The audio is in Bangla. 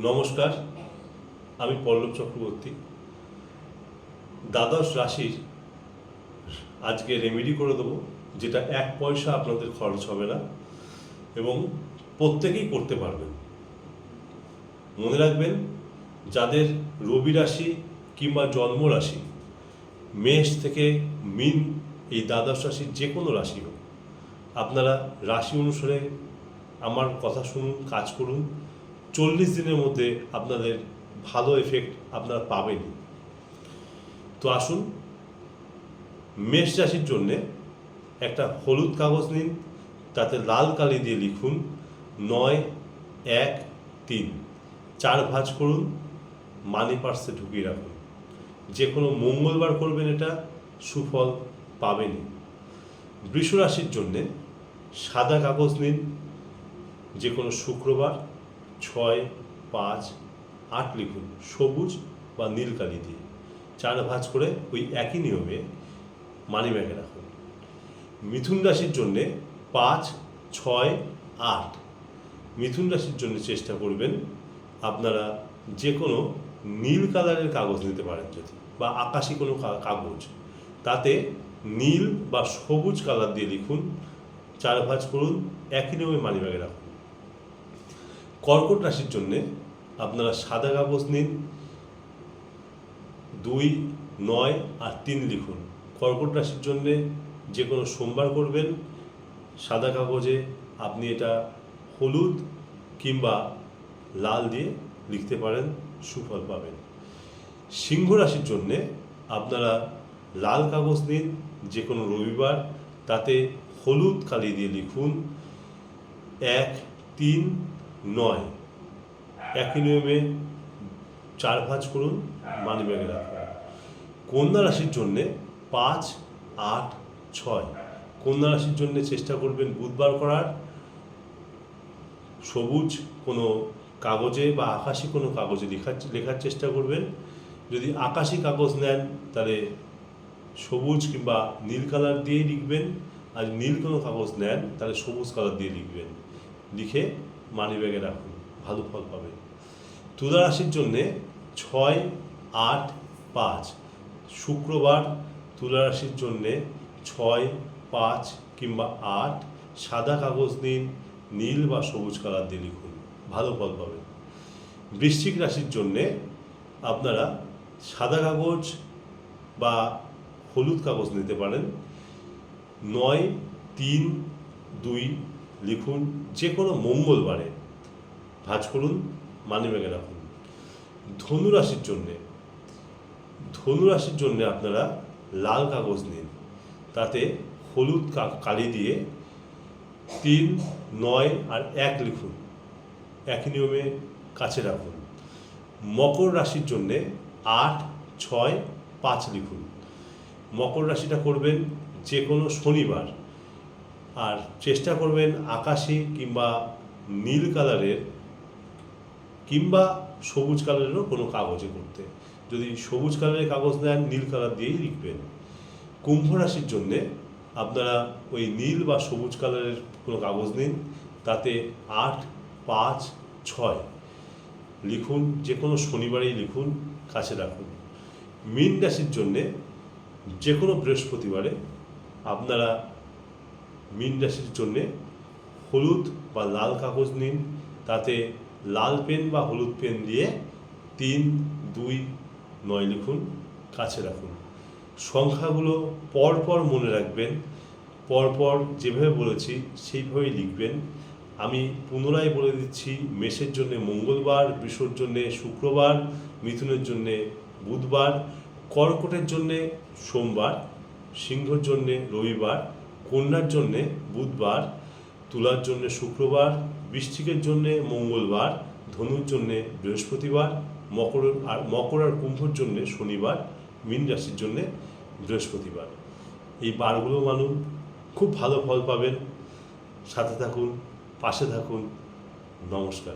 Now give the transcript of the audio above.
নমস্কার, আমি পল্লব চক্রবর্তী। দ্বাদশ রাশির আজকে রেমেডি করে দেবো, যেটা এক পয়সা আপনাদের খরচ হবে না এবং প্রত্যেকেই করতে পারবেন। মনে রাখবেন, যাদের রবি রাশি কিংবা জন্ম রাশি, মেষ থেকে মিন এই দ্বাদশ রাশির যে কোনো রাশি হোক, আপনারা রাশি অনুসারে আমার কথা শুনুন, কাজ করুন চল্লিশ দিনের মধ্যে আপনাদের ভালো এফেক্ট আপনারা পাবেনই তো আসুন, মেষ রাশির জন্যে একটা হলুদ কাগজ নিন, তাতে লাল কালি দিয়ে লিখুন নয়, এক, তিন। চার ভাঁজ করুন মানি পার্সে ঢুকিয়ে রাখুন। যে কোনো মঙ্গলবার করবেন এটা, সুফল পাবেনই। বৃষ রাশির জন্যে সাদা কাগজ নিন, যে কোনো শুক্রবার। ছয়, পাঁচ, আট লিখুন। সবুজ বা নীল কালি দিয়ে। চার ভাঁজ করে ওই একই নিয়মে মানি ব্যাগে রাখুন। মিথুন রাশির জন্যে পাঁচ, ছয়, আট। মিথুন রাশির জন্য চেষ্টা করবেন আপনারা যে কোনো নীল কালারের কাগজ নিতে পারেন যদি, বা আকাশি কোনো কাগজ। তাতে নীল বা সবুজ কালার দিয়ে লিখুন। চার ভাঁজ করুন, একই নিয়মে মানি ব্যাগে রাখুন। কর্কট রাশির জন্যে আপনারা সাদা কাগজ নিন, দুই, নয় আর তিন লিখুন। কর্কট রাশির জন্যে যে কোনো সোমবার করবেন, সাদা কাগজে আপনি এটা হলুদ কিংবা লাল দিয়ে লিখতে পারেন, সুফল পাবেন। সিংহ রাশির জন্যে আপনারা লাল কাগজ নিন, যে কোনো রবিবার, তাতে হলুদ কালি দিয়ে লিখুন, এক, তিন নয়। একই নিয়মে চার ভাঁজ করুন, মানি ব্যাগে রাখুন। কন্যা রাশির জন্যে পাঁচ, আট, ছয়। কন্যা রাশির জন্য চেষ্টা করবেন বুধবার করার। সবুজ কোনো কাগজে বা আকাশি কোনো কাগজে লেখার লেখার চেষ্টা করবেন। যদি আকাশি কাগজ নেন, তাহলে সবুজ কিংবা নীল কালার দিয়েই লিখবেন। আর নীল কোনো কাগজ নেন, তাহলে সবুজ কালার দিয়ে লিখবেন। লিখে মানি ব্যাগে রাখুন, ভালো ফল পাবে তুলা রাশির জন্যে ছয়, আট, পাঁচ, শুক্রবার তুলা রাশির জন্যে ছয়, পাঁচ কিংবা আট, সাদা কাগজ নিন নীল বা সবুজ কালার দিয়ে লিখুন, ভালো ফল পাবেন। বৃশ্চিক রাশির জন্যে আপনারা সাদা কাগজ বা হলুদ কাগজ নিতে পারেন। নয়, তিন, দুই লিখুন যে কোনো মঙ্গলবারে। ভাঁজ করুন, মানি ব্যাগে রাখুন। ধনু রাশির জন্যে। ধনু রাশির জন্যে আপনারা লাল কাগজ নিন। তাতে হলুদ কালি দিয়ে তিন, নয় আর এক লিখুন। একই নিয়মে কাছে রাখুন। মকর রাশির জন্যে আট, ছয়, পাঁচ লিখুন। মকর রাশিটা করবেন যে কোনো শনিবার। আর চেষ্টা করবেন আকাশি কিংবা নীল কালারের কিংবা সবুজ কালারেরও কোনো কাগজে করতে। যদি সবুজ কালারের কাগজ নেন নীল কালার দিয়েই লিখবেন। কুম্ভ রাশির জন্যে আপনারা ওই নীল বা সবুজ কালারের কোনো কাগজ নিন, তাতে আট, পাঁচ, ছয় লিখুন যে কোনো শনিবারেই লিখুন, কাছে রাখুন। মীন রাশির জন্যে যে কোনো বৃহস্পতিবারে আপনারা মীন রাশির জন্যে হলুদ বা লাল কাগজ নিন। তাতে লাল পেন বা হলুদ পেন দিয়ে তিন, দুই, নয় লিখুন, কাছে রাখুন। সংখ্যাগুলো পরপর মনে রাখবেন। পরপর যেভাবে বলেছি সেইভাবেই লিখবেন। আমি পুনরায় বলে দিচ্ছি, মেষের জন্য মঙ্গলবার, বৃষর জন্য শুক্রবার, মিথুনের জন্য বুধবার, কর্কটের জন্যে সোমবার, সিংহর জন্যে রবিবার কন্যার জন্যে বুধবার, তুলার জন্যে শুক্রবার, বৃশ্চিকের জন্যে মঙ্গলবার, ধনুর জন্যে বৃহস্পতিবার, মকর আর মকর আর কুম্ভর জন্যে শনিবার, মীন রাশির জন্যে বৃহস্পতিবার। এই বারগুলো মানুন খুব ভালো ফল পাবেন। সাথে থাকুন, পাশে থাকুন। নমস্কার।